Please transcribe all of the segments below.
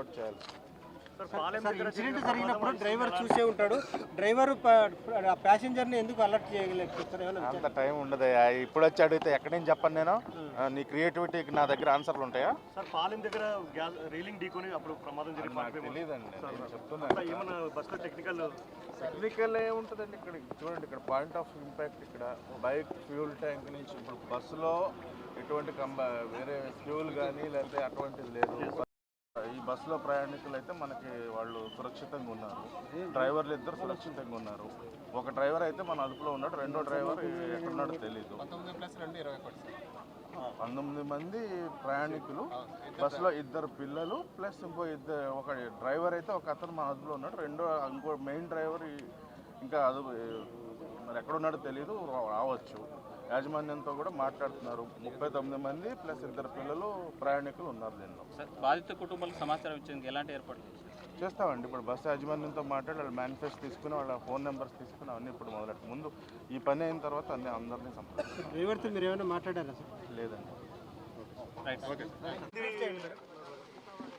Work out చేయాలి. Incident జరిగినప్పుడు driver చూసే ఉంటాడు. డ్రైవర్ ప్యాసింజర్ని ఎందుకు అలర్ట్ ఏమైనా అంత టైం ఉండదు ఇప్పుడు వచ్చి అడిగితే ఎక్కడి నుంచి చెప్పను నేను? నీ క్రియేటివిటీకి నా దగ్గర ఆన్సర్లు ఉంటాయా? సార్ పాలెం దగ్గర గ్యాస్ రీలింగ్ ఢీకొని అప్పుడు ప్రమాదం జరిగి నాకు తెలియదండి నేను చెప్తున్నాను ఏమన్నా బస్సులో టెక్నికల్ టెక్నికల్ ఏముంటుందండి ఇక్కడ? చూడండి ఇక్కడ పాయింట్ ఆఫ్ ఇంపాక్ట్ ఇక్కడ. బైక్ ఫ్యూల్ ట్యాంక్ నుంచి ఇప్పుడు బస్సులో ఎటువంటి కంబ వేరే ఫ్యూల్ కానీ లేకపోతే అటువంటిది లేదు. ఈ బస్సులో ప్రయాణికులు అయితే మనకి వాళ్ళు సురక్షితంగా ఉన్నారు. డ్రైవర్లు ఇద్దరు సురక్షితంగా ఉన్నారు. ఒక డ్రైవర్ అయితే మన అదుపులో ఉన్నాడు రెండో డ్రైవర్ ఎక్కడున్నాడో తెలియదు పంతొమ్మిది మంది ప్రయాణికులు బస్సులో ఇద్దరు పిల్లలు ప్లస్ ఇంకో ఇద్దరు ఒక డ్రైవర్ అయితే ఒక అతను మన అదుపులో ఉన్నాడు రెండో ఇంకో మెయిన్ డ్రైవర్ ఇంకా అదు మరి ఎక్కడున్నాడో తెలియదు రావచ్చు. యాజమాన్యంతో కూడా మాట్లాడుతున్నారు. ముప్పై తొమ్మిది మంది ప్లస్ ఇద్దరు పిల్లలు ప్రయాణికులు ఉన్నారు దీనిలో. సార్ బాధిత కుటుంబాలకు సమాచారం ఇచ్చేందుకు ఎలాంటి ఏర్పాట్లు చేస్తామండి. ఇప్పుడు బస్సు యాజమాన్యంతో మాట్లాడి వాళ్ళ మేనిఫెస్ట్ తీసుకుని వాళ్ళ ఫోన్ నెంబర్స్ తీసుకుని అవన్నీ ఇప్పుడు మొదలెట్టు ముందు ఈ పని అయిన తర్వాత అన్ని అందరినీ సంప్రదించాలి డ్రైవర్తో మీరు ఏమైనా మాట్లాడారా సార్? లేదండి. రైట్. ఓకే.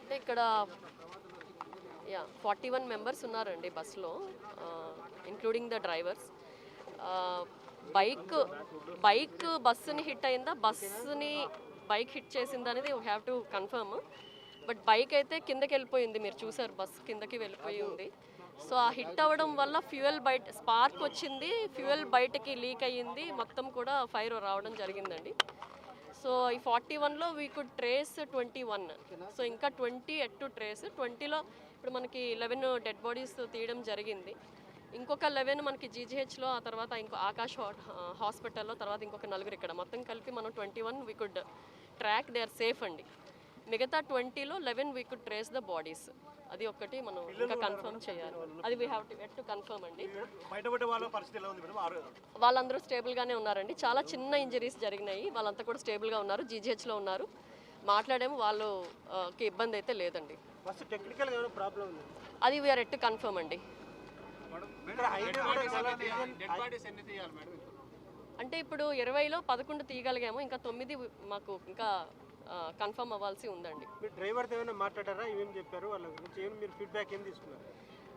అంటే ఇక్కడ యా ఫార్టీ వన్ మెంబర్స్ ఉన్నారండి బస్సులో including the drivers bike bike బస్సుని hit అయిందా? బస్సుని బైక్ హిట్ చేసిందా అనేది you have to confirm but bike అయితే కిందకి వెళ్ళిపోయింది. మీరు చూసారు బస్ కిందకి వెళ్ళిపోయి ఉంది సో ఆ హిట్ అవ్వడం వల్ల ఫ్యూయల్ బయట స్పార్క్ వచ్చింది. ఫ్యూయల్ బయటకి లీక్ అయ్యింది. మొత్తం కూడా ఫైర్ రావడం జరిగిందండి. సో ఈ ఫార్టీ వన్లో we could trace twenty one so ఇంకా ట్వంటీ ఎట్ టు ట్రేస్ ట్వంటీలో ఇప్పుడు మనకి లెవెన్ డెడ్ బాడీస్ తీయడం జరిగింది. ఇంకొక లెవెన్ మనకి జీజీహెచ్లో ఆ తర్వాత ఇంకో ఆకాష్ హాస్పిటల్లో తర్వాత ఇంకొక నలుగురు ఇక్కడ. మొత్తం కలిపి మనం twenty one we could track they are safe అండి. మిగతా ట్వంటీలో eleven we could trace the bodies అది ఒక్కటి మనం ఇంకా కన్ఫర్మ్ చేయాలి. అది we have to yet to confirm అండి. వాళ్ళందరూ స్టేబుల్గానే ఉన్నారండి. చాలా చిన్న ఇంజరీస్ జరిగినాయి. వాళ్ళంతా కూడా స్టేబుల్గా ఉన్నారు. జీజీహెచ్లో ఉన్నారు. మాట్లాడేమో. వాళ్ళు ఆ, కి ఇబ్బంది అయితే లేదండి. అది వీఆర్ ఎట్ కన్ఫర్మ్ అండి ఇక్కడ హైట్ కూడా చాలా అంటే ఇప్పుడు? ఇరవైలో పదకొండు తీయగలిగాము ఇంకా తొమ్మిది మాకు ఇంకా కన్ఫర్మ్ అవ్వాల్సి ఉందండి. మీరు డ్రైవర్తో ఏమైనా మాట్లాడారా? ఏమేమి చెప్పారు? వాళ్ళ గురించి ఏమి మీరు ఫీడ్బ్యాక్ ఏం తీసుకున్నారు?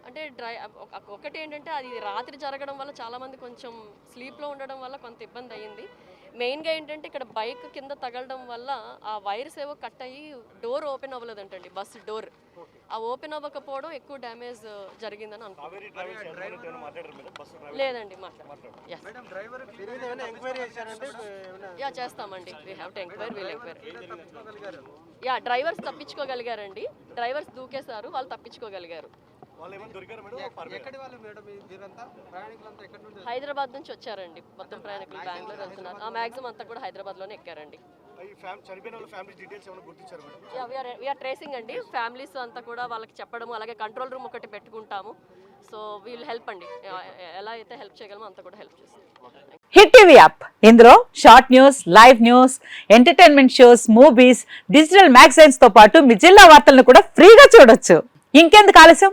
అంటే డ్రై ఒక- ఒకటి ఏంటంటే అది రాత్రి జరగడం వల్ల చాలామంది కొంచెం స్లీప్లో ఉండడం వల్ల కొంత ఇబ్బంది అయ్యింది. మెయిన్గా ఏంటంటే ఇక్కడ బైక్ కింద తగలడం వల్ల ఆ వైర్స్ ఏవో కట్ అయ్యి డోర్ ఓపెన్ అవ్వలేదంటండి బస్ డోర్. ఆ ఓపెన్ అవ్వకపోవడం ఎక్కువ డ్యామేజ్ జరిగిందని అనుకుంటున్నాను మాట్లాడారు లేదండి యా చేస్తామండి. We have to enquiry we'll enquiry yeah drivers తప్పించుకోగలిగారండి. Drivers దూకేశారు వాళ్ళు తప్పించుకోగలిగారు. వాళ్ళు ఏమైనా దొరికారు మేడం? ఎక్కడి వాళ్ళు మేడం మీరంతా ప్రయాణికులంతా ఎక్కడి నుండి హైదరాబాద్ నుంచి వచ్చారండి. మొత్తం ప్రయాణికులు బెంగళూరు వెళ్తున్నారు. ఆ మ్యాక్సిమం అంతా కూడా హైదరాబాద్లోనే ఎక్కారండి. ఈ ఫ్యామ్ చనిపోయిన వాళ్ళ ఫ్యామిలీ డీటెయిల్స్ ఏమైనా గుర్తించారు madam? Yeah we are tracing అండి. ఫ్యామిలీస్ అంతా కూడా వాళ్ళకి చెప్పడము అలాగే కంట్రోల్ రూమ్ ఒకటి పెట్టుకుంటాము. సో వీల్ హెల్ప్ అండి. ఎలా అయితే హెల్ప్ చేయగలమో అంత కూడా హెల్ప్ చేస్తాం. హిట్ టీవీ యాప్ ఇందులో short news live news entertainment shows movies digital మ్యాగజైన్స్తో పాటు మీ జిల్లా వార్తలను కూడా ఫ్రీగా చూడొచ్చు. ఇంకెందుకు ఆలస్యం?